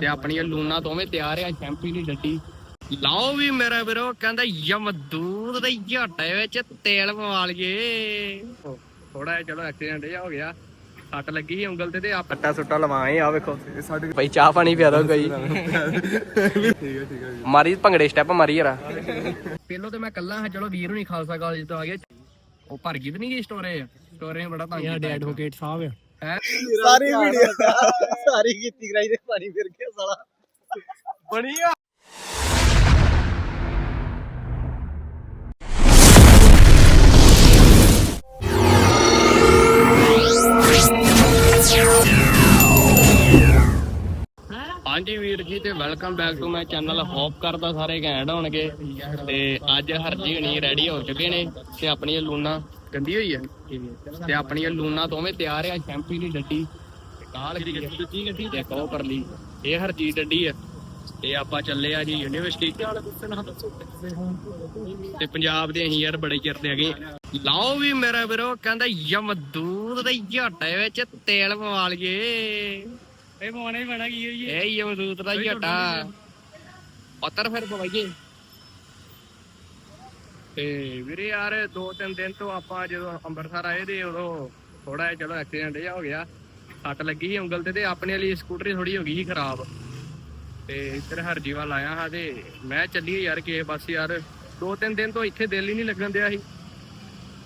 ਤੇ ਆਪਣੀਆਂ ਲੂਣਾ ਦੋਵੇਂ ਤਿਆਰ ਆ ਚੈਂਪੀ ਦੀ ਡੱਡੀ। ਲਾਓ ਵੀ ਮੇਰਾ ਵੀਰੋ ਕਹਿੰਦਾ ਯਮਦੂਦ ਦੇ ਝਾਟੇ ਵਿੱਚ ਤੇਲ ਪਵਾ ਲਈਏ। ਥੋੜਾ ਜਿਹਾ ਚਲੋ ਐਕਸੀਡੈਂਟ ਜਿਹਾ ਹੋ ਗਿਆ। ਸੱਟ ਲੱਗੀ ਉਂਗਲ ਤੇ ਤੇ ਆ ਪੱਟਾ ਸੁੱਟਾ ਲਵਾਏ ਆ ਵੇਖੋ ਸਾਡੇ ਭਾਈ ਚਾਹ ਪਾਣੀ ਪਿਆ ਦੋ ਕੋਈ। ਠੀਕ ਹੈ ਠੀਕ ਹੈ ਮਾਰੀ ਭੰਗੜੇ ਸਟੈਪ ਮਾਰੀ ਯਾਰਾ ਪਹਿਲੋਂ ਤੇ ਮੈਂ ਕੱਲਾ ਹਾਂ ਚਲੋ ਵੀਰ ਨਹੀਂ ਖਾਲਸਾ ਕਾਲਜ ਤੋਂ ਆ ਗਿਆ। ਉਹ ਭਰ ਗਈ ਤੇ ਨਹੀਂ ਗਈ ਸਟੋਰੇ ਸਟੋਰੇ ਬੜਾ ਤੰਗ ਕੀਤਾ। ਐਡਵੋਕੇਟ ਸਾਹਿਬ ਹੈ? ਸਾਰੀ ਵੀਡੀਓ ਸਾਰੀ। ਕੀਤੀ ਕਰਾਈ ਤੇ ਪਾਣੀ ਫਿਰ ਗਿਆ ਸਾਲਾ। ਬਣੀ ਆ। ਹਾਂਜੀ ਵੀਰ ਜੀ ਤੇ welcome back to my channel hope ਕਰਦਾ ਸਾਰੇ ਘੈਂਟ ਹੋਣਗੇ। ਤੇ ਅੱਜ ਹਰਜੀ ਹਣੀ ਰੈਡੀ ਹੋ ਚੁੱਕੇ ਨੇ ਤੇ ਆਪਣੀਆਂ ਲੂਣਾ ਗੰਦੀ ਹੋਈ ਹੈ। ਤੇ ਆਪਣੀਆਂ ਲੂਣਾ ਦੋਵੇਂ ਤਿਆਰ ਆ ਚੈਂਪੀ ਦੀ ਡੱਡੀ ਤੇ ਕਾਲ ਦੀ ਗੱਡੀ ਦੂਜੀ ਗੱਡੀ ਤੇ ਕਹੋ ਕਰ ਲਈ ਇਹ ਹਰਜੀ ਡੱਡੀ ਆ। ਤੇ ਆਪਾਂ ਚੱਲੇ ਆ ਜੀ ਯੂਨੀਵਰਸਿਟੀ। ਤੇ ਪੰਜਾਬ ਦੇ ਅਸੀਂ ਯਾਰ ਬੜੇ ਚਿਰ ਦੇ ਹੈਗੇ ਲਾਓ ਵੀ ਮੇਰਾ ਵੀਰੋ ਕਹਿੰਦਾ ਯਮਦੂਦ ਦੇ ਝਾਟੇ ਵਿੱਚ ਤੇਲ ਪਵਾ ਲਈਏ। ਇਹ ਹੀ ਪੈਣਾ ਕੀ ਹੋਈਏ ਇਹ ਯਮਦੂਦ ਦਾ ਝਾਟਾ। ਪੱਤਰ ਫਿਰ ਪਵਾਈਏ। ਤੇ ਵੀਰੇ ਯਾਰ ਦੋ ਤਿੰਨ ਦਿਨ ਤੋਂ ਆਪਾਂ ਜਦੋਂ ਅੰਮ੍ਰਿਤਸਰ ਆਏ ਤੇ ਉਦੋਂ ਥੋੜਾ ਜਿਹਾ ਚਲੋ ਐਕਸੀਡੈਂਟ ਜਿਹਾ ਹੋ ਗਿਆ। ਸੱਟ ਲੱਗੀ ਸੀ ਉਂਗਲ ਤੇ ਤੇ ਆਪਣੇ ਵਾਲੀ ਸਕੂਟਰੀ ਥੋੜੀ ਹੋ ਗਈ ਸੀ ਖਰਾਬ। ਤੇ ਇੱਧਰ ਹਰਜੀਵਾਲ ਆਇਆ ਹਾਂ ਤੇ ਮੈਂ ਚੱਲੀ ਯਾਰ ਕਿ ਬਸ ਯਾਰ। ਦੋ ਤਿੰਨ ਦਿਨ ਤੋਂ ਇੱਥੇ ਦਿਲ ਹੀ ਨਹੀਂ ਲੱਗਣ ਦਿਆ ਸੀ।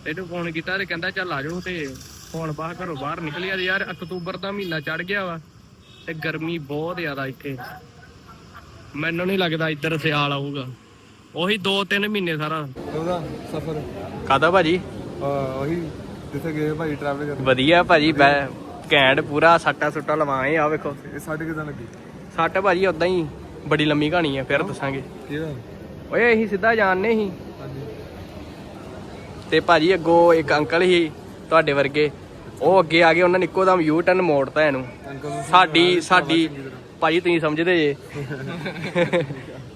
ਇਹਨੂੰ ਫੋਨ ਕੀਤਾ ਤੇ ਕਹਿੰਦਾ ਚੱਲ ਆ ਜਾਓ ਤੇ ਹੁਣ ਬਾਹਰ ਘਰੋਂ ਬਾਹਰ ਨਿਕਲਿਆ ਤੇ ਯਾਰ ਅਕਤੂਬਰ ਦਾ ਮਹੀਨਾ ਚੜ ਗਿਆ ਵਾ ਤੇ ਗਰਮੀ ਬਹੁਤ ਜ਼ਿਆਦਾ ਇੱਥੇ। ਮੈਨੂੰ ਨਹੀਂ ਲੱਗਦਾ ਇੱਧਰ ਸਿਆਲ ਆਊਗਾ। ਉਹੀ 2-3 ਮਹੀਨੇ ਸਾਰਾ। ਉਹਦਾ ਸਫਰ। ਕਾਦਾ ਭਾਜੀ? ਉਹੀ ਜਿੱਥੇ ਗਏ ਭਾਈ ਟਰੈਵਲ ਕਰਨ। ਵਧੀਆ ਭਾਜੀ ਘੈਂਟ ਪੂਰਾ ਸੱਟਾ ਸੁੱਟਾ ਲਵਾਏ ਆ ਵੇਖੋ। ਇਹ ਸਾਡੇ ਕਿਦਾਂ ਲੱਗੀ? ਸੱਟ ਭਾਜੀ ਉਦਾਂ ਹੀ ਬੜੀ ਲੰਮੀ ਕਹਾਣੀ ਆ ਫਿਰ ਦੱਸਾਂਗੇ। ਓਏ ਅਸੀਂ ਸਿੱਧਾ ਜਾਣਨੇ ਸੀ। ਤੇ ਭਾਜੀ ਅੱਗੋਂ ਇੱਕ ਅੰਕਲ ਸੀ ਤੁਹਾਡੇ ਵਰਗੇ ਉਹ ਅੱਗੇ ਆ ਗਏ ਉਹਨਾਂ ਨੇ ਇੱਕੋ ਦਮ ਯੂ ਟਰਨ ਮੋੜਤਾ ਇਹਨੂੰ। ਸਾਡੀ ਸਾਡੀ ਭਾਜੀ ਤੁਸੀਂ ਸਮਝਦੇ ਜੇ।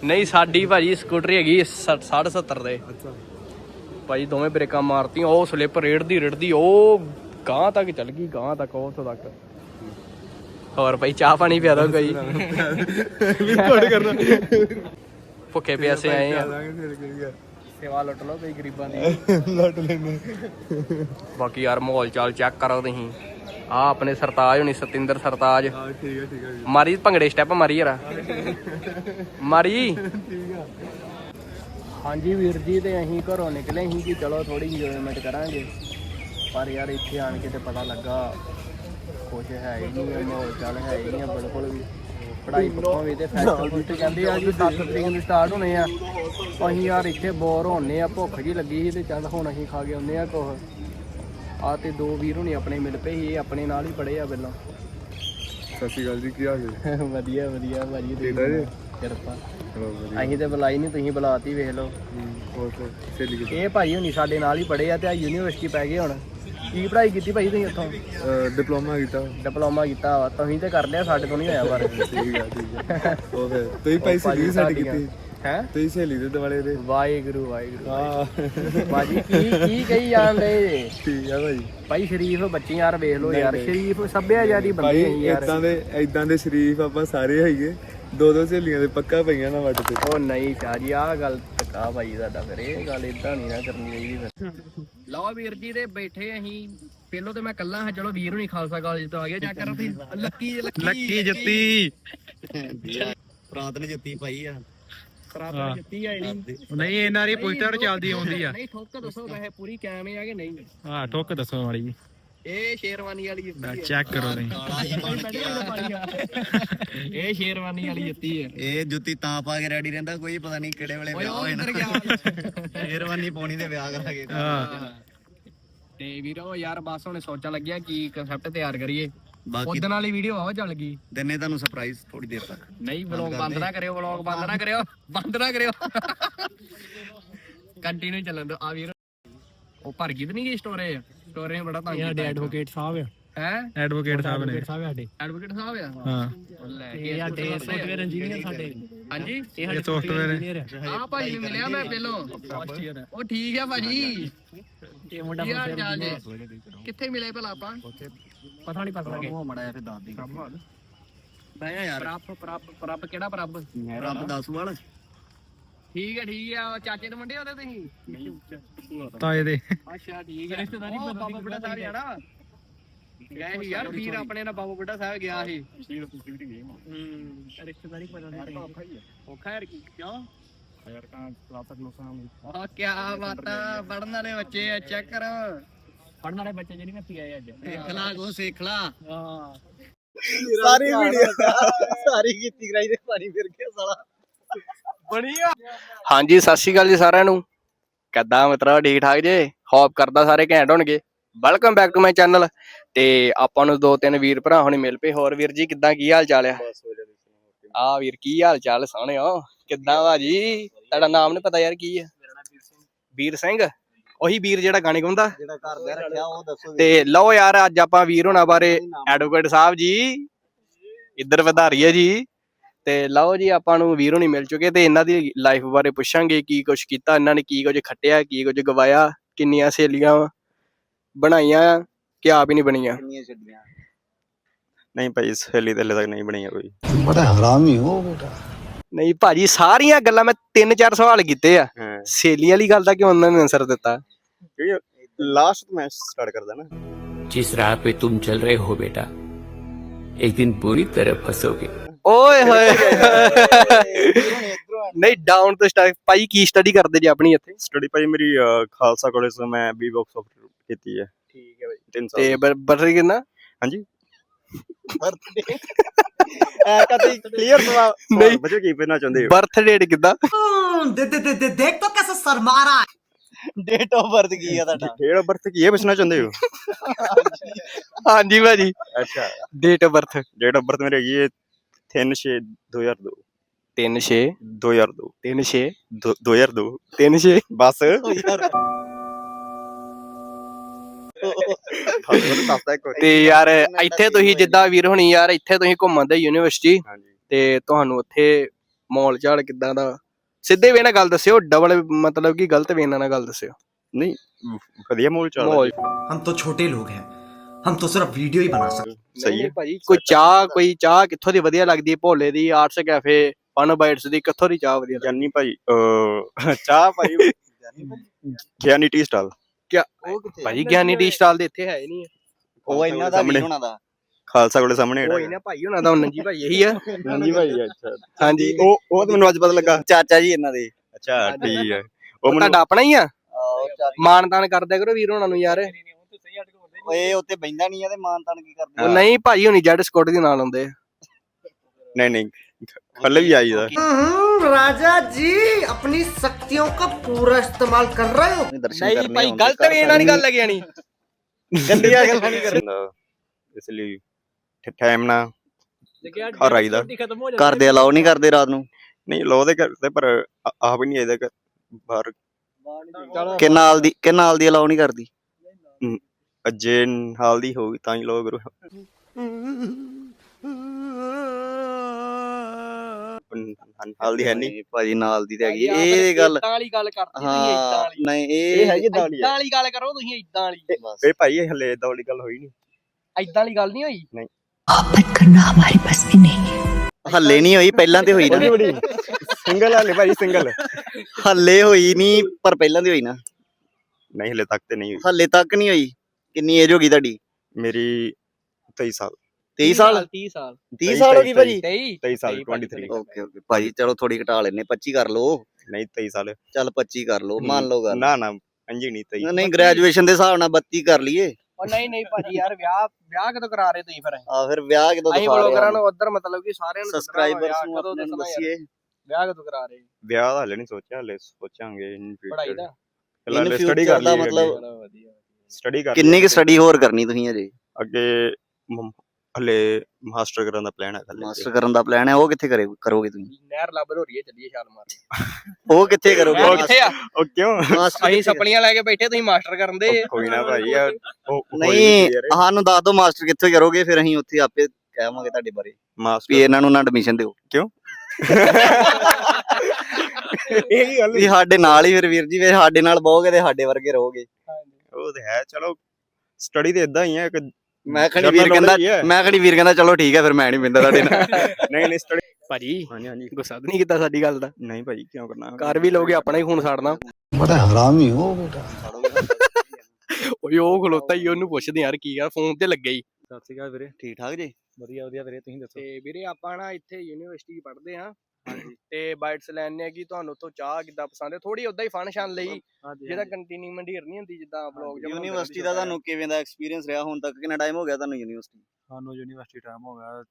ਨਹੀਂ ਸਾਡੀ ਭਾਜੀ ਸਕੂਟਰੀ ਹੈਗੀ 60 70 ਦੇ। ਅੱਛਾ। ਭਾਜੀ ਦੋਵੇਂ ਬ੍ਰੇਕਾਂ ਮਾਰਤੀਆਂ ਉਹ ਸਲਿੱਪ ਰੇੜਦੀ ਰੇੜਦੀ ਉਹ ਗਾਂ ਤੱਕ ਚੱਲ ਗਈ ਗਾਂ ਤੱਕ ਉਹ ਉੱਥੋਂ ਤੱਕ। ਹੋਰ ਭਾਈ ਚਾਹ ਪਾਣੀ ਪਿਆ ਦੋ ਕੋਈ? ਰਿਕਾਰਡ ਕਰਨਾ। ਭੁੱਖੇ ਪਿਆਸੇ ਆਏ ਆ। ਸੇਵਾ ਲੁੱਟ ਲਓ ਕੋਈ ਗਰੀਬਾਂ ਦੀ। ਲੱਟ ਲੈਨੇ ਬਾਕੀ ਯਾਰ ਮਾਹੌਲ ਚਾਲ ਚੈੱਕ ਕਰੋ ਤੁਸੀਂ। ਆ ਆਪਣੇ ਸਰਤਾਜ ਹੋਣੀ ਸਤਿੰਦਰ ਸਰਤਾਜ। ਹਾਂ ਠੀਕ ਹੈ ਠੀਕ ਹੈ ਮਾਰੀ ਭੰਗੜੇ ਸਟੈਪ ਮਾਰੀ ਯਾਰ। ਮਾਰੀ। ਠੀਕ ਆ। ਹਾਂਜੀ ਵੀਰ ਜੀ ਤੇ ਅਸੀਂ ਘਰੋਂ ਨਿਕਲੇ ਸੀ ਕਿ ਚਲੋ ਥੋੜੀ ਇੰਜੋਇਮੈਂਟ ਕਰਾਂਗੇ। ਪਰ ਯਾਰ ਇੱਥੇ ਆਣ ਕੇ ਤੇ ਪਤਾ ਲੱਗਾ ਕੁਛ ਹੈ ਹੀ ਨਹੀਂ ਮਾਹੌਲ ਚਾਲ ਹੈ ਹੀ ਨਹੀਂ ਬਿਲਕੁਲ ਵੀ। ਪੜਾਈ ਪੱਖੋਂ ਵੀ ਤੇ ਫੈਸਟੀਵਲ ਵੀ ਤੇ ਕਹਿੰਦੇ ਆ ਜੀ 10 ਤਰੀਕ ਨੂੰ ਸਟਾਰਟ ਹੋਣੇ ਆ। ਅਸੀਂ ਯਾਰ ਇੱਥੇ ਬੋਰ ਹੋਣੇ ਆ ਭੁੱਖ ਜੀ ਲੱਗੀ ਸੀ ਤੇ ਚੱਲ ਹੁਣ ਅਸੀਂ ਖਾ ਕੇ ਆਉਂਦੇ ਆ ਕੁਛ। ਆ ਤੇ ਦੋ ਵੀਰ ਹੁਣੀ ਆਪਣੇ ਮਿਲ ਪਏ ਸੀ ਇਹ ਆਪਣੇ ਨਾਲ ਹੀ ਪੜੇ ਆ ਪਹਿਲਾਂ। ਸਤਿ ਸ਼੍ਰੀ ਅਕਾਲ ਜੀ ਕੀ ਹਾਲ ਹੈ? ਵਧੀਆ ਵਧੀਆ ਭਾਜੀ ਠੀਕ ਹੈ ਜੀ? ਕਿਰਪਾ। ਚਲੋ ਵਧੀਆ। ਅਸੀਂ ਤੇ ਬੁਲਾਈ ਨਹੀਂ ਤੁਸੀਂ ਬੁਲਾਤੀ ਵੇਖ ਲਓ। ਹੋਰ ਸਹੇਲੀ ਇਹ ਭਾਈ ਹੁਣੀ ਸਾਡੇ ਨਾਲ ਹੀ ਪੜੇ ਆ ਤੇ ਆ ਯੂਨੀਵਰਸਿਟੀ ਪੈ ਗਏ ਹੁਣ। ਕੀ ਪੜ੍ਹਾਈ ਕੀਤੀ ਭਾਈ ਤੁਸੀਂ ਇੱਥੋਂ ਡਿਪਲੋਮਾ ਕੀਤਾ। ਡਿਪਲੋਮਾ ਕੀਤਾ ਵਾ ਤੁਸੀਂ ਤੇ ਕਰ ਲਿਆ ਸਾਡੇ ਤੋਂ ਨਹੀਂ ਹੋਇਆ ਪਰ। ਠੀਕ ਆ ਠੀਕ ਆ। ਉਹ ਫਿਰ ਤੁਸੀਂ ਭਾਈ ਸਹੇਲੀ ਸਾਡੀ ਕੀਤੀ। ਹੈ? ਤੁਸੀਂ ਸਹੇਲੀ ਦੇ ਦੁਆਲੇ ਦੇ ਵਾਹਿਗੁਰੂ ਵਾਹਿਗੁਰੂ ਹਾਂ। ਭਾਜੀ ਕੀ ਕੀ ਕਹੀ ਜਾਂਦੇ? ਠੀਕ ਆ ਭਾਈ। ਭਾਈ ਸ਼ਰੀਫ ਬੱਚੇ ਯਾਰ ਵੇਖ ਲਓ ਯਾਰ ਸ਼ਰੀਫ ਸੱਭਿਆਚਾਰੀ ਬੰਦੇ ਯਾਰ। ਇਦਾਂ ਦੇ ਇਦਾਂ ਦੇ ਸ਼ਰੀਫ ਆਪਾਂ ਸਾਰੇ ਹੈਗੇ। ਦੋ ਦੋ ਸਹੇਲੀਆਂ ਦੇ ਪੱਕਾ ਪਈਆਂ ਨਾ ਵੱਟ ਤੇ। ਉਹ ਨਹੀਂ ਸ਼ਾਜੀ ਆ ਗੱਲ ਟਕਾ ਭਾਈ ਸਾਡਾ ਫਿਰ ਇਹ ਗੱਲ ਇਦਾਂ ਨਹੀਂ ਨਾ ਕਰਨੀ ਚਾਹੀਦੀ ਫਿਰ। ਲਓ ਵੀਰ ਜੀ ਦੇ ਬੈਠੇ ਅਸੀਂ ਪਹਿਲੋਂ ਤੇ ਮੈਂ ਕੱਲਾ ਹਾਂ ਚਲੋ ਵੀਰ ਹੁਣੀ ਖਾਲਸਾ ਕਾਲਜ ਤੋਂ ਆ ਗਏ ਚੈੱਕ ਕਰੋ ਤੁਸੀਂ ਲੱਕੀ ਲੱਕੀ ਜੱਤੀ। ਪ੍ਰਾਂਤ ਨੇ ਜੁੱਤੀ ਪਾਈ ਆ। ਜੱਤੀ ਆਈ ਨਹੀਂ ਨਹੀਂ ਇਹਨਾਂ ਦੀ ਪੋਸਟਰ ਚੱਲਦੀ ਆਉਂਦੀ ਆ। ਨਹੀਂ ਠੋਕ ਦੱਸੋ ਵੈਸੇ ਪੂਰੀ ਕੈਮੇ ਆ ਕਿ ਨਹੀਂ? ਹਾਂ ਠੋਕ ਦੱਸੋ ਮਾੜੀ ਜੀ। ਇਹ ਸ਼ੇਰਵਾਨੀ ਵਾਲੀ ਜੁੱਤੀ ਹੈ। ਚੈੱਕ ਕਰੋ ਤੁਸੀਂ। ਇਹ ਸ਼ੇਰਵਾਨੀ ਵਾਲੀ ਜੁੱਤੀ ਹੈ। ਇਹ ਜੁੱਤੀ ਤਾਂ ਪਾ ਕੇ ਰੈਡੀ ਰਹਿੰਦਾ ਕੋਈ ਪਤਾ ਨਹੀਂ ਕਿਹੜੇ ਵੇਲੇ ਵਿਆਹ ਹੋਏ ਨਾ। ਸ਼ੇਰਵਾਨੀ ਪਾਉਣੀ ਤੇ ਵਿਆਹ ਕਰਾਂਗੇ ਹਾਂ। ਤੇ ਵੀਰੋ ਯਾਰ ਬਸ ਹੁਣ ਸੋਚਣ ਲੱਗਿਆ ਕੀ ਕਨਸੈਪਟ ਤਿਆਰ ਕਰੀਏ। ਬਾਕੀ ਉਦੋਂ ਵਾਲੀ ਵੀਡੀਓ ਆਵਾ ਚੱਲ ਗਈ। ਦਿਨੇ ਤੁਹਾਨੂੰ ਸਰਪ੍ਰਾਈਜ਼ ਥੋੜੀ ਦੇਰ ਤੱਕ। ਨਹੀਂ ਵਲੌਗ ਬੰਦ ਨਾ ਕਰਿਓ ਵਲੌਗ ਬੰਦ ਨਾ ਕਰਿਓ ਬੰਦ ਨਾ ਕਰਿਓ। ਕੰਟੀਨਿਊ ਚੱਲਣ ਦਿਓ। ਆ ਵੀਰ ਉਹ ਭਰ ਗਈ ਤੇ ਨਹੀਂ ਗਈ ਸਟੋਰੇ ਸਟੋਰੇ ਬੜਾ ਤੰਗ ਕੀਤਾ। ਐਡਵੋਕੇਟ ਸਾਹਿਬ ਆ। ਹੈ? ਐਡਵੋਕੇਟ ਸਾਹਿਬ ਨੇ। ਸਾਹਿਬ ਸਾਡੇ। ਐਡਵੋਕੇਟ ਸਾਹਿਬ ਆ? ਹਾਂ। ਲੈ ਇਹ ਸਾਡੇ ਸੌਫਟਵੇਅਰ ਇੰਜੀਨੀਅਰ ਸਾਡੇ। ਹਾਂਜੀ? ਇਹ ਸੌਫਟਵੇਅਰ ਇੰਜੀਨੀਅਰ ਆ। ਭਾਈ ਨੂੰ ਮਿਲਿਆ ਮੈਂ ਪਹਿਲੋਂ। ਉਹ ਠੀਕ ਆ ਭਾਜੀ। ਇਹ ਮੁੰਡਾ। ਕਿੱਥੇ ਮਿਲੇ ਭਲਾ ਆਪਾਂ? ਪਤਾ ਨਹੀਂ ਪਤਾ ਉਹ ਮੜਾ ਫਿਰ ਦੱਸ ਦੀ। ਬਹਿ ਯਾਰ। ਪ੍ਰਭ ਪ੍ਰਭ ਪ੍ਰਭ ਕਿਹੜਾ ਪ੍ਰਭ? ਰੱਬ ਦੱਸ ਵਾਲ। ਠੀਕ ਹੈ ਠੀਕ ਹੈ। ਉਹ ਚਾਚੇ ਦੇ ਮੁੰਡੇ ਉਹਦੇ ਤੁਸੀਂ? ਤਾਏ ਦੇ। ਅੱਛਾ ਠੀਕ ਹੈ। ਰਿਸ਼ਤੇਦਾਰੀ ਬਾਬਾ ਨਹੀਂ ਬੁੱਢਾ ਸਾਹਿਬ ਜਾਣਾ ਗਏ ਸੀ ਯਾਰ ਵੀਰ ਆਪਣੇ ਨਾਲ ਬਾਬਾ ਬੁੱਢਾ ਸਾਹਿਬ ਗਿਆ ਸੀ। ਹੂੰ। ਰਿਸ਼ਤੇਦਾਰੀ ਪਤਾ ਨਹੀਂ ਔਖਾ ਯਾਰ ਕੀ ਕਿਉਂ? ਉਹ ਕੀ ਬਾਤਾਂ ਪੜਨ ਵਾਲੇ ਬੱਚੇ ਆ ਚੈੱਕ ਕਰੋ। ਪੜਨ ਵਾਲੇ ਬੱਚੇ ਜਿਹੜੀ ਮੈਂ ਪੀਆ ਅੱਜ। ਸਿੱਖ ਲਾ ਕੋ ਸਿੱਖ ਲਾ। ਹਾਂ। ਸਾਰੀ ਵੀਡੀਓ ਸਾਰੀ ਕੀਤੀ ਕਰਾਈ ਤੇ ਪਾਣੀ ਫਿਰ ਗਿਆ ਸਾਲਾ। ਹਾਂਜੀ ਸਤਿ ਸ਼੍ਰੀ ਅਕਾਲ ਜੀ ਸਾਰਿਆਂ ਨੂੰ। ਕਿੱਦਾਂ ਮਿੱਤਰੋ ਠੀਕ ਠਾਕ ਜੇ? ਹੋਪ ਕਰਦਾ ਸਾਰੇ ਘੈਂਟ ਹੋਣਗੇ। Welcome back to my channel ਤੇ ਆਪਾਂ ਨੂੰ ਦੋ ਤਿੰਨ ਵੀਰ ਭਰਾ ਹੁਣੇ ਮਿਲ ਪਏ। ਹੋਰ ਵੀਰ ਜੀ ਕਿੱਦਾਂ ਕੀ ਹਾਲ ਚਾਲ ਆ? ਆ ਵੀਰ ਕੀ ਹਾਲ ਚਾਲ? ਸੋਹਣਿਓ ਕਿੱਦਾਂ ਭਾਜੀ ਤੁਹਾਡਾ ਨਾਮ ਨਹੀਂ ਪਤਾ ਯਾਰ ਕੀ ਆ? ਵੀਰ ਸਿੰਘ? ਉਹੀ ਵੀਰ ਜਿਹੜਾ ਗਾਣੇ ਗਾਉਂਦਾ। ਜਿਹੜਾ ਘਰ ਦਾ ਰੱਖਿਆ ਉਹ ਦੱਸੋ ਤੇ ਲਓ ਯਾਰ ਅੱਜ ਆਪਾਂ ਵੀਰ ਹੋਣਾ ਬਾਰੇ ਐਡਵੋਕੇਟ ਸਾਹਿਬ ਜੀ। ਇੱਧਰ ਵਧਾਰੀਆ ਜੀ। ਤੇ ਲਓ ਜੀ ਆਪਾਂ ਨੂੰ ਵੀਰ ਹੋਣੀ ਮਿਲ ਚੁੱਕੇ ਤੇ ਇਹਨਾਂ ਦੀ ਲਾਈਫ ਬਾਰੇ ਪੁੱਛਾਂਗੇ ਕੀ ਕੁਝ ਕੀਤਾ ਇਹਨਾਂ ਨੇ ਕੀ ਕੁਝ ਖੱਟਿਆ ਕੀ ਕੁਝ ਗਵਾਇਆ ਕਿੰਨੀਆਂ ਸਹੇਲੀਆਂ ਬਣਾਈਆਂ ਕਿ ਆਪ ਹੀ ਨਹੀਂ ਬਣੀਆਂ। ਕਿੰਨੀਆਂ ਛੱਡੀਆਂ ਨਹੀਂ ਭਾਈ ਸਹੇਲੀ ਤੇ ਹਲੇ ਤੱਕ ਨਹੀਂ ਬਣੀ ਆ ਕੋਈ ਨਹੀਂ ਭਾਜੀ ਸਾਰੀਆਂ ਗੱਲਾਂ ਮੈਂ ਤਿੰਨ ਚਾਰ ਸਵਾਲ ਕੀਤੇ ਆ ਹਾਂ ਸਹੇਲੀ ਵਾਲੀ ਗੱਲ ਦਾ ਕਿਉਂ ਉਹਨਾਂ ਨੇ ਆਨਸਰ ਦਿੱਤਾ ਲਾਸਟ ਮੈਂ ਸਟਾਰਟ ਕਰਦਾ ਨਾ जिस राह पे तुम चल रहे हो बेटा एक दिन बुरी तरह फंसोगे ਓਏ ਹੋਏ ਨਹੀਂ ਡਾਊਨ ਤੋਂ ਸਟਾਰਟ ਭਾਈ ਕੀ ਸਟੱਡੀ ਕਰਦੇ ਜੀ ਆਪਣੀ ਇੱਥੇ ਸਟੱਡੀ ਭਾਈ ਮੇਰੀ ਅਹ, ਖਾਲਸਾ ਕਾਲਜ ਤੋਂ ਮੈਂ ਬੀ ਬਾਕਸ ਸੌਫਟਵੇਅਰ ਕੀਤੀ ਹੈ ਠੀਕ ਹੈ ਭਾਈ 3 ਸਾਲ ਤੇ ਬਰਥਡੇ ਕਿੰਨਾ ਹਾਂਜੀ ਐ ਕਦੇ ਕਲੀਅਰ ਸਵਾਲ ਨਹੀਂ। ਬੱਚੇ ਕੀ ਪੁੱਛਣਾ ਚਾਹੁੰਦੇ ਹੋ ਬਰਥ ਡੇਟ ਕਿੱਦਾਂ ਦੇਖ ਤੋ कैसा शर्मा रहा है डेट ऑफ बर्थ ਕੀ ਆ ਤੁਹਾਡਾ ਡੇਟ ਆਫ ਬਰਥ ਕੀ ਹੈ ਪੁੱਛਣਾ ਚਾਹੁੰਦੇ ਹੋ ਹਾਂਜੀ ਭਾਜੀ ਅੱਛਾ date of birth date of birth ਮੇਰੀ ਹੈਗੀ ਹੈ 3 6 2002 3 6 2002 3 6 ਦੋ- 2002 3 6 ਬਸ ਯਾਰ ਤੇ ਯਾਰ ਇੱਥੇ ਤੁਸੀਂ ਜਿੱਦਾਂ ਵੀਰ ਹੁਣੀ ਯਾਰ ਇੱਥੇ ਤੁਸੀਂ ਘੁੰਮਣ ਦੇ ਯੂਨੀਵਰਸਿਟੀ ਤੇ ਤੁਹਾਨੂੰ ਉੱਥੇ ਮੌਲ ਝਾੜ ਕਿੱਦਾਂ ਦਾ? ਸਿੱਧੇ ਵੇ ਨਾਲ ਗੱਲ ਦੱਸਿਓ ਡਬਲ ਮਤਲਬ ਕਿ ਗਲਤ ਵੇ ਨਾਲ ਗੱਲ ਦੱਸਿਓ। ਨਹੀਂ ਵਧੀਆ ਮੌਲ ਝਾੜ ਹਮ ਤਾਂ ਛੋਟੇ ਲੋਕ ਹੈ। ਹਮ ਤਾਂ ਸਿਰਫ ਵੀਡੀਓ ਹੀ ਬਣਾ ਸਕਦੇ। ਸਹੀ ਹੈ। ਭਾਜੀ ਕੋਈ ਚਾਹ ਕੋਈ ਚਾਹ ਕਿੱਥੋਂ ਦੀ ਵਧੀਆ ਲੱਗਦੀ ਹੈ? ਭੋਲੇ ਦੀ ਆਰਟਸ ਕੈਫੇ ਫਨ ਬਾਈਟਸ ਦੀ ਕਿੱਥੋਂ ਦੀ ਚਾਹ ਵਧੀਆ ਜਾਨੀ ਭਾਈ ਚਾਹ ਭਾਈ ਜਾਨੀ ਭਾਈ ਗਿਆਨੀ ਟੀ ਸਟਾਲ ਉਹ ਕਿੱਥੇ ਭਾਜੀ ਗਿਆਨੀ ਟੀ ਸਟਾਲ ਦੇ ਇੱਥੇ ਹੈ ਹੀ ਨਹੀਂ ਉਹ ਇਹਨਾਂ ਦਾ ਸਾਹਮਣੇ। ਵੀਰ ਹੋਣਾ ਦਾ। ਖਾਲਸਾ ਕੋਲੇ ਸਾਹਮਣੇ ਉਹ ਇਹਨਾਂ ਭਾਈ ਉਹਨਾਂ ਦਾ ਉਹਨਾਂ ਜੀ ਭਾਈ ਇਹੀ ਆ। ਹਾਂਜੀ ਭਾਈ ਅੱਛਾ। ਹਾਂਜੀ। ਉਹ ਉਹ ਤਾਂ ਮੈਨੂੰ ਅੱਜ ਪਤਾ ਲੱਗਾ। ਚਾਚਾ ਜੀ ਇਹਨਾਂ ਦੇ। ਅੱਛਾ ਠੀਕ ਹੈ ਉਹ ਤੁਹਾਡਾ ਆਪਣਾ ਹੀ ਆ? ਮਾਨਦਾਨ ਕਰਦਿਆ ਕਰੋ ਵੀਰ ਉਹਨਾਂ ਨੂੰ ਯਾਰ। ਓਏ ਉੱਤੇ ਬੈਂਦਾ ਨਹੀਂ ਆ ਤੇ ਮਾਨ ਤਾਨ ਕੀ ਕਰਦੇ ਨਹੀਂ ਭਾਈ ਹੁਣੀ ਜੈਡ ਸਕੋਟ ਦੇ ਨਾਲ ਆਉਂਦੇ। ਆ। ਨਹੀਂ ਨਹੀਂ ਹੱਲੇ ਵੀ ਆਈ ਦਾ राजा जी अपनी शक्तियों का पूरा इस्तेमाल कर रहे हो ਦਰਸ਼ਨ ਨਹੀਂ ਕਰਨੇ ਭਾਈ ਹੁੰਦੇ ਗਲਤ ਘਰ ਵੇ ਨਾਲ ਨਹੀਂ ਗੱਲ ਲੱਗੀ ਆਣੀ ਗੰਦੀਆਂ ਗੱਲਾਂ ਨਹੀਂ ਕਰਨੀ ਇਸ ਲਈ ਟਾਈਮ ਨਾ ਘਰ ਆਈਦਾ। ਖਤਮ ਹੋ ਕਰਦੇ ਅਲਾਉ ਨਹੀਂ ਕਰਦੇ ਰਾਤ ਨੂੰ ਨਹੀਂ ਲੋ ਦੇ ਕਰਦੇ ਪਰ ਆ- ਆਪ ਹੀ ਨਹੀਂ ਆਇਦਾ ਘਰ ਬਾਹਰ ਕਿ ਨਾਲ ਦੀ ਕਿ ਨਾਲ ਦੀ ਅਲਾਉ ਨਹੀਂ ਕਰਦੀ ਜੇ ਹਾਲ ਦੀ ਹੋਊਗੀ ਤਾਂ ਹੀ ਲੋ ਕਰੋ ਹਾਲ ਦੀ ਹੈ ਨਹੀਂ ਭਾਜੀ ਨਾਲ ਦੀ ਤੇ ਹੈਗੀ ਇਹ ਗੱਲ ਇਦਾਂ ਵਾਲੀ ਗੱਲ ਕਰਤੀ ਤੁਸੀਂ ਹਾਂ ਇਦਾਂ ਵਾਲੀ ਨਹੀਂ ਇਹ ਇਹ ਹੈਗੀ ਏਦਾਂ ਵਾਲੀ ਇਦਾਂ ਵਾਲੀ ਗੱਲ ਕਰੋ ਤੁਸੀਂ ਇਦਾਂ ਵਾਲੀ ਬਸ ਇਹ ਭਾਈ ਇਹ ਹੱਲੇ ਏਦਾਂ ਵਾਲੀ ਗੱਲ ਹੋਈ ਨਹੀਂ ਇਦਾਂ ਵਾਲੀ ਗੱਲ ਨਹੀਂ ਹੋਈ मोहब्बत करना हमारे बस में नहीं है ਹੱਲੇ ਨਹੀਂ ਹੋਈ ਪਹਿਲਾਂ ਤੇ ਹੋਈ ਨਾ ਬੜੀ ਬੜੀ ਸਿੰਗਲ ਹਾਲੇ ਭਾਈ ਸਿੰਗਲ ਹੱਲੇ ਹੋਈ ਨਹੀਂ ਪਰ ਪਹਿਲਾਂ ਦੀ ਹੋਈ ਨਾ ਨਹੀਂ ਹਲੇ ਤੱਕ ਤੇ ਨਹੀਂ ਹੋਈ ਹੱਲੇ ਤੱਕ ਨਹੀਂ ਹੋਈ ਕਿੰਨੀ ਏਜ ਹੋ ਗਈ ਤੁਹਾਡੀ ਮੇਰੀ 23 ਸਾਲ 23 ਸਾਲ? 30 ਸਾਲ 30 ਸਾਲ। ਹੋ ਗਈ ਭਾਜੀ? 23 23 ਸਾਲ ਸਹੀ ਭਾਜੀ, 23 ਓਕੇ ਓਕੇ। ਭਾਜੀ ਚਲੋ ਥੋੜੀ ਘਟਾ ਲੈਨੇ 25 ਕਰ ਲਓ। ਨਹੀਂ 23 ਸਾਲ। ਚੱਲ 25 ਕਰ ਲਓ ਮੰਨ ਲਓ ਗੱਲ। ਨਾ ਨਾ ਅੰਜੀ ਨਹੀਂ 23 ਨਹੀਂ ਗ੍ਰੈਜੂਏਸ਼ਨ ਦੇ ਹਿਸਾਬ ਨਾਲ 32 ਕਰ ਲਈਏ। ਉਹ ਨਹੀਂ ਨਹੀਂ ਭਾਜੀ ਯਾਰ ਵਿਆਹ ਵਿਆਹ ਕਦੋਂ ਕਰਾ ਰਹੇ ਤੁਸੀਂ ਫਿਰ? ਆ ਫਿਰ ਵਿਆਹ ਕਿਦੋਂ ਅਸੀਂ ਦਿਖਾ ਬਲੋਗਰਾਂ ਰਹੇ ਨੂੰ ਉਧਰ ਮਤਲਬ ਕਿ ਸਾਰਿਆਂ ਨੂੰ ਸਬਸਕ੍ਰਾਈਬਰਸ ਨੂੰ ਕਦੋਂ? ਦੱਸੀਏ। ਵਿਆਹ ਕਦੋਂ ਕਰਾ ਰਹੇ? ਵਿਆਹ ਦਾ ਹਲੇ ਨਹੀਂ ਸੋਚਿਆ ਹਲੇ ਸੋਚਾਂਗੇ ਇਨ ਪੜਾਈ ਫਿਊਚਰ ਦਾ? ਫਿਲਹਾਲ In ਸਟੱਡੀ ਕਰ ਦਾ ਮਤਲਬ- ਸਟੱਡੀ ਕਰ ਕਿੰਨੀ ਕਿ ਸਟੱਡੀ ਹੋਰ ਕਰਨੀ ਤੁਸੀਂ ਅਜੇ ਅੱਗੇ ਹਲੇ ਮਾਸਟਰ ਕਰਨ ਦਾ ਪਲਾਨ ਹੈ ਹਲੇ ਮਾਸਟਰ ਕਰਨ ਦਾ ਪਲਾਨ ਹੈ ਉਹ ਕਿੱਥੇ ਕਰੇ ਕਰੋਗੇ ਤੁਸੀਂ? ਨਹਿਰ ਲੱਭ ਹੈ ਚੱਲੀਏ ਛਾਲ ਮਾਰ ਉਹ ਕਿੱਥੇ ਕਰੋਗੇ? ਨਹਿਰ ਕਿੱਥੇ ਆ? ਉਹ ਕਿਉਂ? ਮਾਸਟਰ ਅਸੀਂ ਸਪਲੀਆਂ ਲੈ ਕੇ ਬੈਠੇ ਤੁਸੀਂ ਮਾਸਟਰ ਕਰਨ ਦੇ। ਕੋਈ ਨਾ ਭਾਈ ਯਾਰ ਉਹ ਉਹ ਹੋਈ ਨਹੀਂ ਯਾਰ। ਸਾਨੂੰ ਦੱਸ ਦਿਓ ਮਾਸਟਰ ਕਿੱਥੇ ਕਰੋਗੇ ਫਿਰ ਅਸੀਂ ਉੱਥੇ ਆਪੇ ਕਹਾਂਗੇ ਤੁਹਾਡੇ ਬਾਰੇ। ਵੀ ਮਾਸਟਰ ਇਹਨਾਂ ਨੂੰ ਨਾ ਐਡਮਿਸ਼ਨ ਦਿਓ। ਇਹ ਕੀ ਗੱਲ ਵੀ ਸਾਡੇ ਨਾਲ ਹੀ ਫਿਰ ਵੀਰ ਜੀ ਫਿਰ ਸਾਡੇ ਨਾਲ ਬਹੋਗੇ ਤੇ ਸਾਡੇ ਵਰਗੇ ਰਹੋਗੇ। ਉਹ ਤੇ ਹੈ ਚਲੋ ਸਟੱਡੀ ਤੇ ਇਦਾਂ ਹੀ ਹੈ ਕਿ ਮੈਂ ਖੜੀ ਵੀਰ ਕਹਿੰਦਾ ਮੈਂ ਖਣੀ ਵੀਰ ਕਹਿੰਦਾ ਚਲੋ ਠੀਕ ਹੈ ਫਿਰ ਮੈਂ ਨਹੀਂ ਪਿੰਦਾ ਤੁਹਾਡੇ ਨਾਲ। ਨਹੀਂ ਨਹੀਂ ਸਟੜੀ ਭਾਜੀ ਹਾਂਜੀ ਹਾਂਜੀ। ਗੁੱਸਾ ਨਹੀਂ ਕੀਤਾ ਸਾਡੀ ਗੱਲ ਦਾ? ਨਹੀਂ ਭਾਜੀ ਕਿਉਂ ਕਰਨਾ? ਕਰ ਵੀ ਲੋਗੇ ਆਪਣਾ ਹੀ ਖੂਨ ਸਾੜਨਾ। ਬੜਾ ਹਰਾਮੀ ਹੋ ਬੇਟਾ। ਓਏ ਉਹ ਖਲੋਤਾ ਹੀ ਉਹਨੂੰ ਪੁੱਛਦੇ ਯਾਰ ਕੀ ਯਾਰ ਫੋਨ ਤੇ ਲੱਗੇ ਹੀ। ਸਤਿ ਸ਼੍ਰੀ ਅਕਾਲ ਵੀਰੇ ਠੀਕ ਠਾਕ ਜੇ? ਵਧੀਆ ਵਧੀਆ ਵੀਰੇ ਤੁਸੀਂ ਦੱਸੋ? ਤੇ ਵੀਰੇ ਆਪਾਂ ਨਾ ਇੱਥੇ ਯੂਨੀਵਰਸਿਟੀ ਪੜ੍ਹਦੇ ਆ ਤੇ ਬਾਈਟਸ ਲੈਣੇ ਆ ਕਿ ਤੁਹਾਨੂੰ ਉੱਥੋਂ ਚਾਹ ਕਿੱਦਾਂ ਪਸੰਦ ਹੈ। ਥੋੜੀ ਉਦਾਂ ਹੀ ਫੰਕਸ਼ਨ ਲਈ ਜਿਹਦਾ ਕੰਟੀਨਿਊ ਮੰਡੀਰ ਨਹੀਂ ਹੁੰਦੀ ਜਿੱਦਾਂ ਬਲੌਗ ਯੂਨੀਵਰਸਿਟੀ ਦਾ ਤੁਹਾਨੂੰ ਕਿਵੇਂ ਦਾ ਐਕਸਪੀਰੀਅੰਸ ਰਿਹਾ? ਹੁਣ ਤੱਕ ਕਿੰਨਾ ਟਾਈਮ ਹੋ ਗਿਆ ਤੁਹਾਨੂੰ ਯੂਨੀਵਰਸਿਟੀ ਸਾਨੂੰ ਯੂਨੀਵਰਸਿਟੀ ਟਾਈਮ ਹੋ ਗਿਆ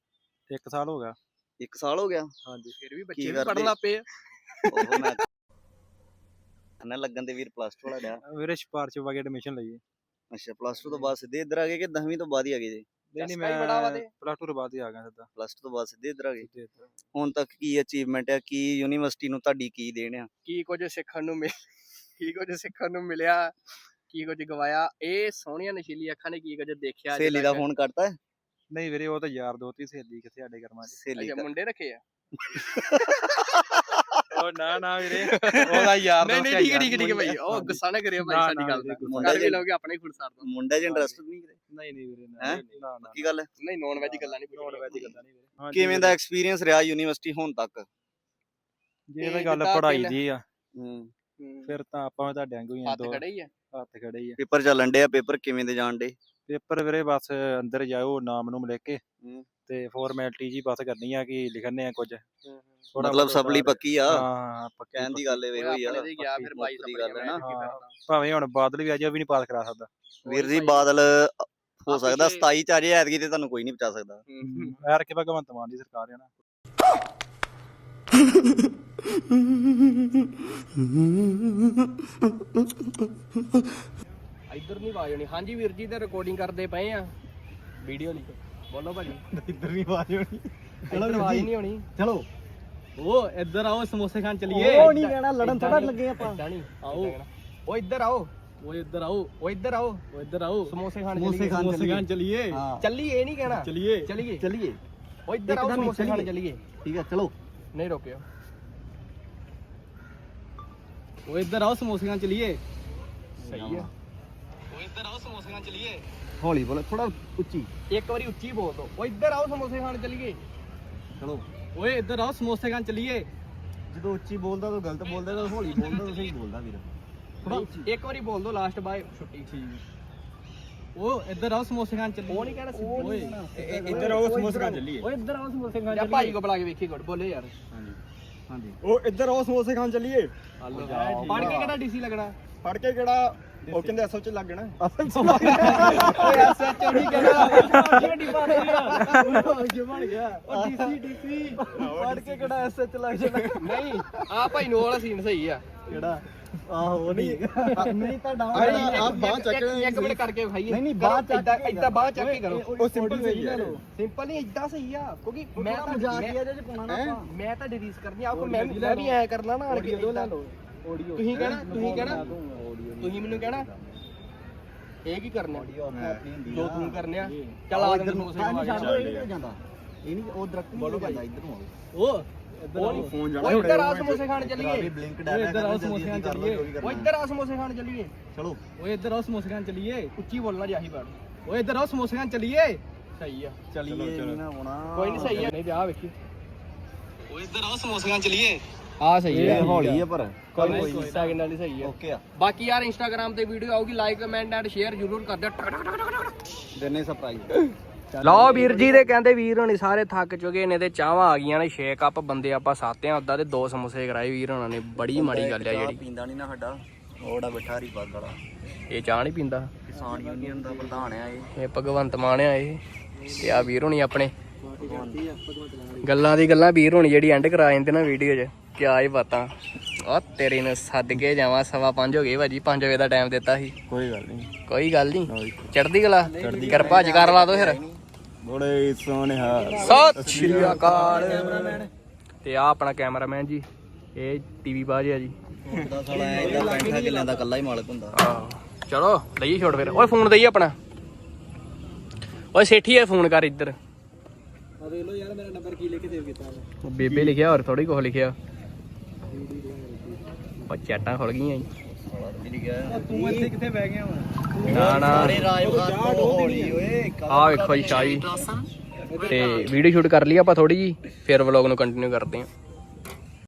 1 ਸਾਲ ਹੋ ਗਿਆ। ਇੱਕ ਸਾਲ ਹੋ ਗਿਆ? ਹਾਂਜੀ ਫਿਰ ਵੀ ਬੱਚੇ ਵੀ? ਪੜ੍ਹਨ ਲੱਗ ਪਏ ਆ। ਉਹ ਮੈਂ ਨਾ ਲੱਗਣ ਦੇ ਵੀਰ ਪਲੱਸ 2 ਵਾਲਾ ਡਿਆ। ਵੀਰੇ ਸਿਫਾਰਸ਼ ਵਗੇ ਐਡਮਿਸ਼ਨ ਲਈ ਅੱਛਾ ਪਲੱਸ 2 ਤੋਂ ਬਾਅਦ ਸਿੱਧੇ ਇੱਧਰ ਆ ਗਏ ਕਿ 10ਵੀਂ ਤੋਂ ਬਾਅਦ ਹੀ ਆ ਗਏ ਜੀ? ਨਹੀਂ ਨਹੀਂ ਹੀ ਮੈਂ। ਪਲੱਸ 2 ਤੋਂ ਬਾਅਦ ਹੀ ਆ ਗਿਆ ਸਿੱਧਾ। ਪਲੱਸ 2 ਤੋਂ ਬਾਅਦ ਸਿੱਧੇ ਇੱਧਰ ਆ ਗਏ। ਸਿੱਧੇ ਇੱਧਰ। ਹੁਣ ਤੱਕ ਕੀ ਅਚੀਵਮੈਂਟ ਹੈ ਕੀ ਯੂਨੀਵਰਸਿਟੀ ਨੂੰ ਤੁਹਾਡੀ ਕੀ ਦੇਣ ਆ? ਕੀ ਕੁਝ ਸਿੱਖਣ ਨੂੰ ਮਿਲ ਕੀ ਕੁਝ ਸਿੱਖਣ ਨੂੰ ਮਿਲਿਆ ਕੀ ਕੁਝ ਗਵਾਇਆ। ਇਹ ਸੋਹਣੀਆਂ ਨਸ਼ੀਲੀ ਅੱਖਾਂ ਨੇ ਕੀ ਕੁਝ ਦੇਖਿਆ ਅੱਜ ਸਹੇਲੀ ਦਾ ਤੱਕ? ਫੋਨ ਕਰਤਾ? ਹੈ ਨਹੀਂ ਵੀਰੇ ਉਹ ਤਾਂ ਯਾਰ ਦੋਤੀ ਸਹੇਲੀ ਕਿੱਥੇ ਸਾਡੇ ਕਰਮਾਂ 'ਚ। ਸਹੇਲੀ ਅੱਛਾ ਮੁੰਡੇ ਰੱਖੇ ਆ? ਉਹ ਨਾ ਨਾ ਵੀਰੇ। ਉਹਦਾ ਯਾਰ ਨਹੀਂ ਨਹੀਂ ਠੀਕ ਹੈ ਠੀਕ ਹੈ ਠੀਕ ਹੈ ਭਾਈ। ਉਹ ਗੁੱਸਾ ਨਾ ਕਰਿਓ ਭਾਈ ਸਾਡੀ ਗੱਲ ਵੀਰੇ, ਦਾ। ਕਰ ਵੀ ਕਰਿਓ। ਲੋਗੇ ਆਪਣਾ ਹੀ ਫੁੱਟ ਸਾਰ ਦੋ ਮੁੰਡਾ ਚ ਇੰਟਰਸਟ ਨਹੀਂ ਕਿਤੇ ਨਹੀਂ ਨਹੀਂ ਵੀਰੇ? ਨਾ ਨਾ ਨਾ ਕੀ ਗੱਲ ਹੈ? ਨਹੀਂ ਨੌਨ ਵੈਜ ਗੱਲਾਂ ਨਹੀਂ ਨੋਨ ਵੈਜ ਗੱਲਾਂ ਨਹੀਂ ਵੀਰੇ। ਕਿਵੇਂ ਦਾ ਐਕਸਪੀਰੀਅੰਸ ਰਿਹਾ ਯੂਨੀਵਰਸਿਟੀ ਹੁਣ ਤੱਕ? ਜੇ ਇਹ ਇਹ ਗੱਲ ਪੜ੍ਹਾਈ ਦੀ ਆ। ਹੂੰ। ਫਿਰ ਤਾਂ ਆਪਾਂ ਤੁਹਾਡੇ ਵਾਂਗੂ ਹੀ ਆ ਹੱਥ ਦੋ। ਖੜੇ ਹੀ ਆ। ਹੱਥ ਖੜੇ ਹੀ ਆ। ਪੇਪਰ ਚੱਲਣ ਡੇ ਆ ਪੇਪਰ ਕਿਵੇਂ ਦੇ ਜਾਣ ਡੇ ਪੇਪਰ ਵੀਰੇ ਬਸ ਅੰਦਰ ਜਾਓ ਨਾਮ ਨੂੰ ਲਿਖ ਕੇ। ਤੇ ਫਾਰਮੈਲਿਟੀ ਜੀ ਬਸ ਕਰਨੀ ਆ ਕਿ ਲਿਖਣੇ ਆ ਕੁਝ। ਮਤਲਬ ਸਪਲੀ ਪੱਕੀ ਆ? ਹਾਂ ਕਹਿਣ ਦੀ। ਗੱਲ ਇਹ ਹੋਈ ਆ ਆਪਣੇ ਦੇ ਗਿਆ ਫਿਰ ਬਾਈ ਮੁੱਕ ਦੀ ਗੱਲ ਹੈ ਨਾ। ਭਾਵੇਂ ਹੁਣ ਬਾਦਲ ਵੀ ਆ ਜਾ ਵੀ ਨਹੀਂ ਪਾਸ ਕਰਾ ਸਕਦਾ। ਵੀਰ ਜੀ ਬਾਦਲ ਹੋ ਸਕਦਾ ਪਿੱਛੇ- 27 ਚ ਆ ਜੇ ਐਤਕੀ ਤੇ ਤੁਹਾਨੂੰ ਕੋਈ ਨਹੀਂ ਬਚਾ ਸਕਦਾ। ਯਾਰ ਕਿ ਭਗਵੰਤ ਮਾਨ ਦੀ ਸਰਕਾਰ ਹੈ ਨਾ। ਇੱਧਰ ਨਹੀਂ ਆਵਾਜ਼ ਆਉਣੀ। ਹਾਂਜੀ ਵੀਰ ਜੀ ਤੇ ਰਿਕਾਰਡਿੰਗ ਕਰਦੇ ਪਏ ਆ। ਵੀਡੀਓ ਲਈ ਬੋਲੋ ਭਾਜੀ। ਇੱਧਰ ਨਹੀਂ ਆਵਾਜ਼ ਹੋਣੀ ਇੱਧਰ ਆਵਾਜ਼ ਨਹੀਂ ਆਉਣੀ। ਚਲੋ। ਉਹ ਇੱਧਰ ਆਓ ਸਮੋਸੇ ਖਾਣ ਚਲੀਏ। ਉਹ ਨਹੀਂ ਕਹਿਣਾ ਲੜਨ ਥੋੜਾ ਲੱਗੇ ਆਪਾਂ। ਏਦਾਂ ਨਹੀਂ। ਆਓ। ਉਹ ਇੱਧਰ ਆਓ। ਉਹ ਇੱਧਰ ਆਓ। ਉਹ ਇੱਧਰ ਆਓ। ਉਹ ਇੱਧਰ ਆਓ। ਸਮੋਸੇ ਖਾਣ ਚੱਲੀਏ। ਸਮੋਸੇ ਖਾਣ ਚਲੀਏ। ਚੱਲੀ ਇਹ ਨਹੀਂ ਕਹਿਣਾ। ਚਲੀਏ। ਚਲੀਏ। ਚਲਿਏ। ਉਹ ਇੱਧਰ ਆਓ ਹੀ ਸਮੋਸੇ ਖਾਣ ਚੱਲੀਏ। ਠੀਕ ਹੈ ਚਲੋ। ਨਹੀਂ ਰੋਕਿਓ। ਉਹ ਇੱਧਰ ਆਓ ਸਮੋਸੇ ਖਾਣ ਚਲੀਏ। ਸਹੀ ਉਹ ਇੱਧਰ ਆਓ ਸਮੋਸੇ ਖਾਣ ਚੱਲੀਏ ਹੌਲੀ ਬੋਲੋ ਥੋੜਾ ਉੱਚੀ ਇੱਕ ਵਾਰੀ ਉੱਚੀ ਬੋਲ ਦੋ ਉਹ ਇੱਧਰ ਆਓ ਸਮੋਸੇ ਖਾਣ ਚੱਲੀਏ ਚਲੋ ਓਏ ਇੱਧਰ ਆਓ ਸਮੋਸੇ ਖਾਣ ਚਲੀਏ ਜਦੋਂ ਉੱਚੀ ਬੋਲਦਾ ਤਾਂ ਗਲਤ ਬੋਲਦਾ ਤਾਂ ਹੌਲੀ ਬੋਲਦਾ ਤਾਂ ਸਹੀ ਬੋਲਦਾ ਵੀਰ। ਥੋੜਾ ਉੱਚੀ ਇੱਕ ਵਾਰੀ ਬੋਲ ਦੋ ਲਾਸਟ ਬਾਏ। ਛੁੱਟੀ। ਉਹ ਇੱਧਰ ਆਓ ਸਮੋਸੇ ਖਾਣ ਚਲੀਏ। ਉਹ ਨਹੀਂ ਕਹਿਣਾ ਸਿੱਧੀ। ਓਏ ਇੱਧਰ ਆਓ ਸਮੋਸੇ ਖਾਣ ਚੱਲੀਏ। ਓਏ ਇੱਧਰ ਆਓ ਸਮੋਸੇ ਖਾਣ ਜਾਂ ਭਾਜੀ ਕੋ ਬੁਲਾ ਕੇ ਵੇਖੀ ਗੁੱਡ ਬੋਲੇ ਯਾਰ। ਹਾਂਜੀ ਉਹ ਇੱਧਰ ਆਓ ਸਮੋਸੇ ਖਾਣ ਚਲੀਏ। ਪੜ ਕੇ ਕਿਹੜਾ ਡੀਸੀ ਲੱਗਣਾ? ਫੜ ਕੇ ਕਿਹੜਾ ਉਹ ਕਹਿੰਦੇ ਐਸਓ ਚ ਲੱਗ ਜਾਣਾ। ਓਏ ਐਸਐਚਓ ਨਹੀਂ ਕਹਿਣਾ। ਗੱਡੀ ਪਾ ਰਹੀ ਆ। ਅੱਗੇ ਬਣ ਗਿਆ। ਉਹ ਡੀਸੀ ਡੀਸੀ ਫੜ ਕੇ ਕਿਹੜਾ ਐਸਐਚ ਚ ਲੱਗ ਜਾਣਾ। ਨਹੀਂ ਆ ਭਾਈ ਨੂੰ ਵਾਲਾ ਸੀਨ ਸਹੀ ਆ। ਕਿਹੜਾ? ਆਹੋ ਉਹ ਨਹੀਂ ਨਹੀਂ ਤੁਹਾਡਾ ਆਹ ਬਾਂਹ ਚੱਕ ਇੱਕ- ਇੱਕ ਮਿੰਟ ਕਰਕੇ ਖਾਈਏ ਨਹੀਂ, ਨਹੀਂ, ਬਾਂਹ ਚੱਕ ਇਦਾਂ ਬਾਹ ਚੱਕ ਕੇ ਕਰੋ। ਉਹ ਸਿੰਪਲ ਸਹੀ ਹੈ ਸਿੰਪਲ ਨਹੀਂ ਇਦਾਂ ਸਹੀ ਆ। ਕਿਉਂਕਿ ਮੈਂ ਤਾਂ ਮਜ਼ਾਕ ਹੀ ਇਹਦੇ ਚ ਪਾਉਣਾ ਨਾ ਮੈਂ ਤਾਂ ਡੀਰੀਸ ਕਰਨੀ ਆ। ਕੋ ਮੈਂ ਵੀ ਐ ਕਰਨਾ ਨਾ ਆਣ ਕੇ ਏਦਾਂ। ਆਡੀਓ ਤੁਸੀਂ ਕਹਿਣਾ ਤੁਸੀਂ ਕਹਿਣਾ ਤੁਸੀਂ ਮੈਨੂੰ ਕਹਿਣਾ ਇਹ ਕੀ ਕਰਨਾ? ਜੋ ਤੂੰ ਕਰਨਿਆ ਚੱਲ ਆ ਇੱਧਰ ਤੈਨੂੰ ਨੂੰ ਸਮੋਸੇ ਖਵਾ ਛੱਡ ਕੇ ਇਹ ਨਹੀਂ ਜਾਂਦਾ। ਇਹ ਨਹੀਂ ਉਹ ਦਰਖਤ ਨਹੀਂ ਜਾਂਦਾ ਇੱਧਰ ਨੂੰ ਉਹ ਉਹ ਨਹੀਂ। ਫੋਨ ਉਹ ਇੱਧਰ ਆ ਸਮੋਸੇ ਖਾਣ ਚੱਲੀਏ। ਬਲਿੰਕ ਓਏ ਇੱਧਰ ਆਓ ਸਮੋਸੇ ਖਾਣ ਚੱਲੀਏ। ਉਹ ਇੱਧਰ ਆ ਸਮੋਸੇ ਖਾਣ ਚੱਲੀਏ। ਚਲੋ। ਓਏ ਇੱਧਰ ਆਓ ਸਮੋਸੇ ਖਾਣ ਚਲੀਏ। ਉੱਚੀ ਬੋਲਣਾ ਜਾਹੀ ਬੜ ਓਏ ਇੱਧਰ ਆਓ ਸਮੋਸੇ ਖਾਣ ਚਲੀਏ। ਸਹੀ ਆ। ਚਲੀਏ ਨਹੀਂ ਨਾ ਹੋਣਾ ਕੋਈ ਨਹੀਂ ਸਹੀ ਆ। ਨਹੀਂ ਵਿਆਹ ਵੇਖੀ। ਓਏ ਇੱਧਰ ਆਓ ਸਮੋਸੇ ਖਾਣ ਚਲੀਏ। ਆ ਸਹੀ ਇਹ ਹੌਲੀ ਆ ਪਰ। ਕੋਈ ਸੈਕਿੰਡ ਵਾਲੀ ਸਹੀ ਆ। ਓਕੇ ਆ। ਬਾਕੀ ਯਾਰ ਇੰਸਟਾਗ੍ਰam ਤੇ ਵੀਡੀਓ ਆਊਗੀ ਲਾਈਕ ਕਮੈਂਟ ਐਂਡ ਸ਼ੇਅਰ ਜ਼ਰੂਰ ਕਰ ਦਿਓ। ਟਕ ਟਕ ਟਕ ਟਕ ਟਕ। ਦਿਨੇ ਸਰਪ੍ਰਾਈਜ਼ ਲਓ ਵੀਰ ਜੀ ਦੇ ਕਹਿੰਦੇ ਵੀਰ ਹੋਣੀ ਸਾਰੇ ਥੱਕ ਚੁੱਕੇ ਨੇ ਤੇ ਚਾਹਾਂ ਆ ਗਈਆਂ ਨੇ 6 ਕੱਪ ਬੰਦੇ ਆਪਾਂ ਸਾਤੇ ਆ ਉਦਾਂ ਤੇ ਦੋ ਸਮੋਸੇ ਕਰਾਏ ਵੀਰ ਹੋਣਾ ਨੇ ਬੜੀ ਮਾੜੀ ਗੱਲ ਆ ਜਿਹੜੀ। ਪੀਂਦਾ ਨਹੀਂ ਨਾ ਸਾਡਾ ਉਹੜਾ ਬਿਠਾ ਰੀ ਪੱਗ ਵਾਲਾ। ਇਹ ਚਾਹ ਨਹੀਂ ਪੀਂਦਾ। ਕਿਸਾਨ ਯੂਨੀਅਨ ਦਾ ਪ੍ਰਧਾਨ ਆ ਇਹ। ਇਹ ਭਗਵੰਤ ਮਾਨ ਆ ਇਹ ਤੇ ਆ ਵੀਰ ਹੋਣੀ ਆਪਣੇ। ਗੱਲਾਂ ਦੀ ਗੱਲਾਂ ਵੀਰ ਹੋਣੀ ਜਿਹੜੀ ਐਂਡ ਕਰਾ ਜਾਂਦੇ ਨਾ ਵੀਡੀਓ 'ਚ ਕਿਆ ਹੀ ਬਾਤਾਂ। ਆ ਤੇਰੇ ਨੂੰ ਸੱਦ ਕੇ ਜਾਵਾਂ ਸਵਾ ਪੰਜ ਹੋ ਗਏ ਭਾਜੀ 5 ਵਜੇ ਦਾ ਟਾਈਮ ਦਿੱਤਾ ਸੀ। ਕੋਈ ਗੱਲ ਨਹੀਂ। ਕੋਈ ਗੱਲ ਨਹੀਂ। ਚੜਦੀ ਗਲਾ ਕਿਰਪਾ ਜਕਾਰ ਲਾ ਦੋ ਫਿਰ। ਬੜੇ ਸੋਹਣਿਆ। ਸਤਿ ਸ਼੍ਰੀ ਅਕਾਲ। ਤੇ ਆ ਆਪਣਾ ਕੈਮਰਾਮੈਨ ਜੀ ਇਹ ਟੀਵੀ ਬਾਜ ਆ ਜੀ। ਦਾ ਸਾਲਾ ਇਹਦਾ ਪੈਂਠਾ ਕਿੱਲਿਆਂ ਦਾ ਇਕੱਲਾ ਹੀ ਮਾਲਕ ਹੁੰਦਾ ਆਹੋ ਚਲੋ ਲਈਏ ਛੋੜ ਫਿਰ। ਓਏ ਫੋਨ ਦਈਏ ਆਪਣਾ। ਓਏ ਸੇਠੀ ਇਹ ਫੋਨ ਕਰ ਇੱਧਰ। ਆ ਦੇਖ ਲਓ ਯਾਰ ਮੇਰਾ ਨੰਬਰ ਕੀ ਲਿਖ ਕੇ ਸੇਵ ਕੀਤਾ ਉਹ ਬੇਬੇ ਲਿਖਿਆ ਹੋਰ ਥੋੜੀ ਕੁਝ ਲਿਖਿਆ। ਉਹ ਚੈਟਾਂ ਖੁੱਲ ਗਈਆਂ ਜੀ। ਤੂੰ ਇੱਥੇ ਕਿੱਥੇ ਬਹਿ ਗਿਆ ਹੁਣ ਨਾ ਨਾ। ਰਾਜਵਗਾਰ ਤੋਂ ਹੌਲੀ ਓਏ ਆ ਵੇਖੋ ਜੀ ਸ਼ਾਹੀ ਤੇ ਵੀਡੀਓ ਸ਼ੂਟ ਕਰ ਲਈ ਆਪਾਂ ਥੋੜੀ ਜੀ ਫਿਰ ਵਲੌਗ ਨੂੰ ਕੰਟੀਨਿਊ ਕਰਦੇ ਹਾਂ।